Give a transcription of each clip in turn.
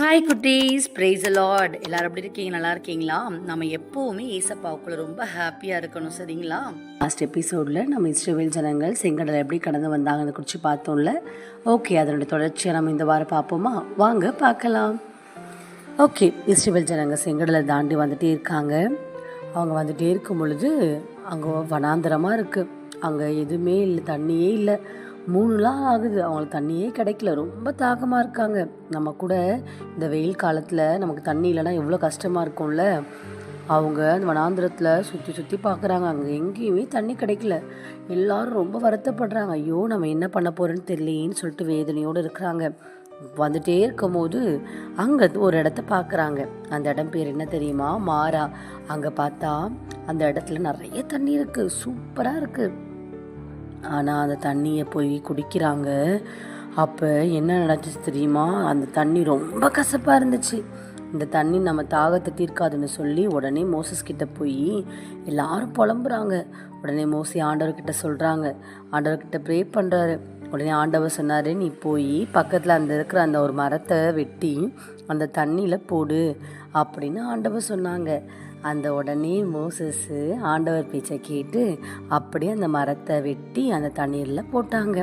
Hi குட்டீஸ். Price allot எல்லாரும் எப்படி இருக்கீங்க? நல்லா இருக்கீங்களா? நம்ம எப்போவுமே ஏசப்பாவுக்குள்ள ரொம்ப ஹாப்பியாக இருக்கணும் சரிங்களா? லாஸ்ட் எபிசோடில் நம்ம இஸ்ரேல் ஜனங்கள் செங்கடலை எப்படி கடந்து வந்தாங்கன்னு குறித்து பார்த்தோம்ல. ஓகே அதனுடைய தொடர்ச்சியை நம்ம இந்த வாரம் பார்ப்போமா? வாங்க பார்க்கலாம். ஓகே இஸ்ரேல் ஜனங்கள் செங்கடலை தாண்டி வந்துட்டே இருக்காங்க. அவங்க வந்துட்டே இருக்கும் பொழுது அங்கே வனாந்தரமாக இருக்குது அங்கே எதுவுமே இல்லை தண்ணியே இல்லை. மூணு நாள் ஆகுது. அவங்களுக்கு தண்ணியே கிடைக்கல. ரொம்ப தாகமாக இருக்காங்க. நம்ம கூட இந்த வெயில் காலத்தில் நமக்கு தண்ணி இல்லைன்னா எவ்வளோ கஷ்டமாக இருக்கும்ல? அவங்க அந்த வனாந்திரத்தில் சுற்றி சுற்றி பார்க்குறாங்க அங்கே எங்கேயுமே தண்ணி கிடைக்கல. எல்லாரும் ரொம்ப வருத்தப்படுறாங்க. ஐயோ நம்ம என்ன பண்ண போகிறோன்னு தெரியலேன்னு சொல்லிட்டு வேதனையோடு இருக்கிறாங்க. வந்துட்டே இருக்கும்போது அங்கே ஒரு இடத்த பார்க்குறாங்க அந்த இடம் பேர் என்ன தெரியுமா? மாறா அங்கே பார்த்தா அந்த இடத்துல நிறைய தண்ணி இருக்குது சூப்பராக இருக்குது ஆனால் அந்த தண்ணியை போய் குடிக்கிறாங்க. அப்போ என்ன நடந்துச்சு தெரியுமா? அந்த தண்ணி ரொம்ப கசப்பாக இருந்துச்சு. இந்த தண்ணி நம்ம தாகத்தை தீர்க்காதுன்னு சொல்லி உடனே மோசஸ் கிட்ட போய் எல்லாரும் புலம்புறாங்க. உடனே மோசி ஆண்டவர்கிட்ட சொல்கிறாங்க ஆண்டவர்கிட்ட ப்ரே பண்ணுறாரு உடனே ஆண்டவர் சொன்னார் நீ போய் பக்கத்தில் அந்த இருக்கிற அந்த ஒரு மரத்தை வெட்டி அந்த தண்ணியில் போடு அப்படின்னு ஆண்டவர் சொன்னாங்க. அந்த உடனே மோசஸ்ஸு ஆண்டவர் பேச்சை கேட்டு அப்படியே அந்த மரத்தை வெட்டி அந்த தண்ணீரில் போட்டாங்க.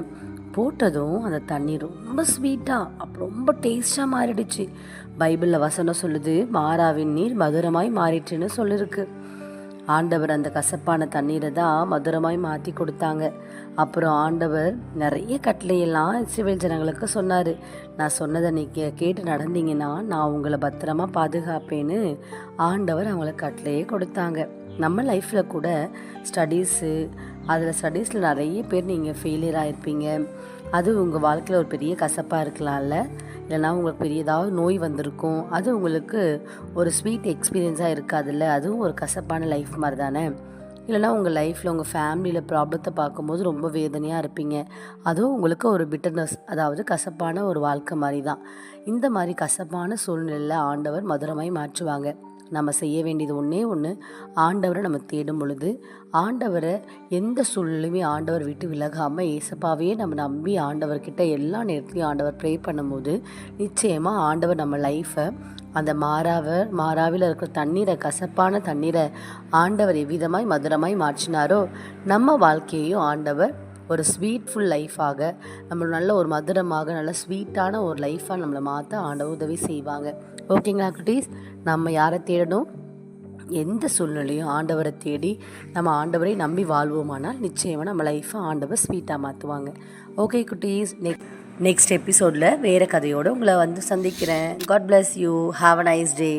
போட்டதும் அந்த தண்ணி ரொம்ப ஸ்வீட்டாக ரொம்ப டேஸ்ட்டாக மாறிடுச்சு. பைபிளில் வசனம் சொல்லுது மாறாவின் நீர் மதுரமாய் மாறிட்டுன்னு சொல்லியிருக்கு ஆண்டவர் அந்த கசப்பான தண்ணீரை தான் மதுரமாய் மாற்றி கொடுத்தாங்க. அப்புறம் ஆண்டவர் நிறைய கட்டளையெல்லாம் சிவில் ஜனங்களுக்கு சொன்னார். நான் சொன்னதை நீங்கள் கேட்டு நடந்தீங்கன்னா நான் உங்களை பத்திரமா பாதுகாப்பேன்னு ஆண்டவர் அவங்களுக்கு கட்டளையே கொடுத்தாங்க. நம்ம லைஃப்பில் கூட ஸ்டடீஸு அதில் ஸ்டடீஸில் நிறைய பேர் நீங்கள் ஃபெயிலியர் ஆகிருப்பீங்க அது உங்கள் வாழ்க்கையில் ஒரு பெரிய கசப்பாக இருக்கலாம்ல. இல்லைனா உங்களுக்கு பெரிய ஏதாவது நோய் வந்திருக்கும் அது உங்களுக்கு ஒரு ஸ்வீட் எக்ஸ்பீரியன்ஸாக இருக்காதுல்ல? அதுவும் ஒரு கசப்பான லைஃப் மாதிரி தானே? இல்லைனா உங்கள் லைஃப்பில் உங்கள் ஃபேமிலியில் ப்ராப்ளத்தை பார்க்கும்போது ரொம்ப வேதனையாக இருப்பீங்க. அதுவும் உங்களுக்கு ஒரு பிட்டர்னஸ் அதாவது கசப்பான ஒரு வாழ்க்கை மாதிரி தான். இந்த மாதிரி கசப்பான சூழ்நிலையில் ஆண்டவர் மதுரமாய் மாற்றுவாங்க. நம்ம செய்ய வேண்டியது ஒன்றே ஒன்று ஆண்டவரை நம்ம தேடும் பொழுது ஆண்டவரை எந்த சூழ்நிலையுமே ஆண்டவர் விட்டு விலகாமல் ஏசப்பாவையே நம்ம நம்பி ஆண்டவர்கிட்ட எல்லா நேரத்துலையும் ஆண்டவர் ப்ரே பண்ணும்போது நிச்சயமாக ஆண்டவர் நம்ம லைஃப்பை அந்த மாறாவை மாறாவில் இருக்கிற தண்ணீரை கசப்பான தண்ணீரை ஆண்டவர் எவ்விதமாய் மதுரமாய் மாற்றினாரோ நம்ம வாழ்க்கையையும் ஆண்டவர் ஒரு ஸ்வீட்ஃபுல் லைஃபாக நம்ம நல்ல ஒரு மதுரமாக நல்ல ஸ்வீட்டான ஒரு லைஃபாக நம்மளை மாற்ற ஆண்ட உதவி செய்வாங்க. ஓகேங்களா குட்டீஸ்? நம்ம யாரை தேடணும்? எந்த சூழ்நிலையும் ஆண்டவரை தேடி நம்ம ஆண்டவரை நம்பி வாழ்வோமானால் நிச்சயமாக நம்ம லைஃப்பை ஆண்டவர் ஸ்வீட்டாக மாற்றுவாங்க ஓகே குட்டீஸ்? நெக்ஸ்ட் நெக்ஸ்ட் எபிசோடில் வேறு கதையோடு உங்களை வந்து சந்திக்கிறேன். God bless you have a nice day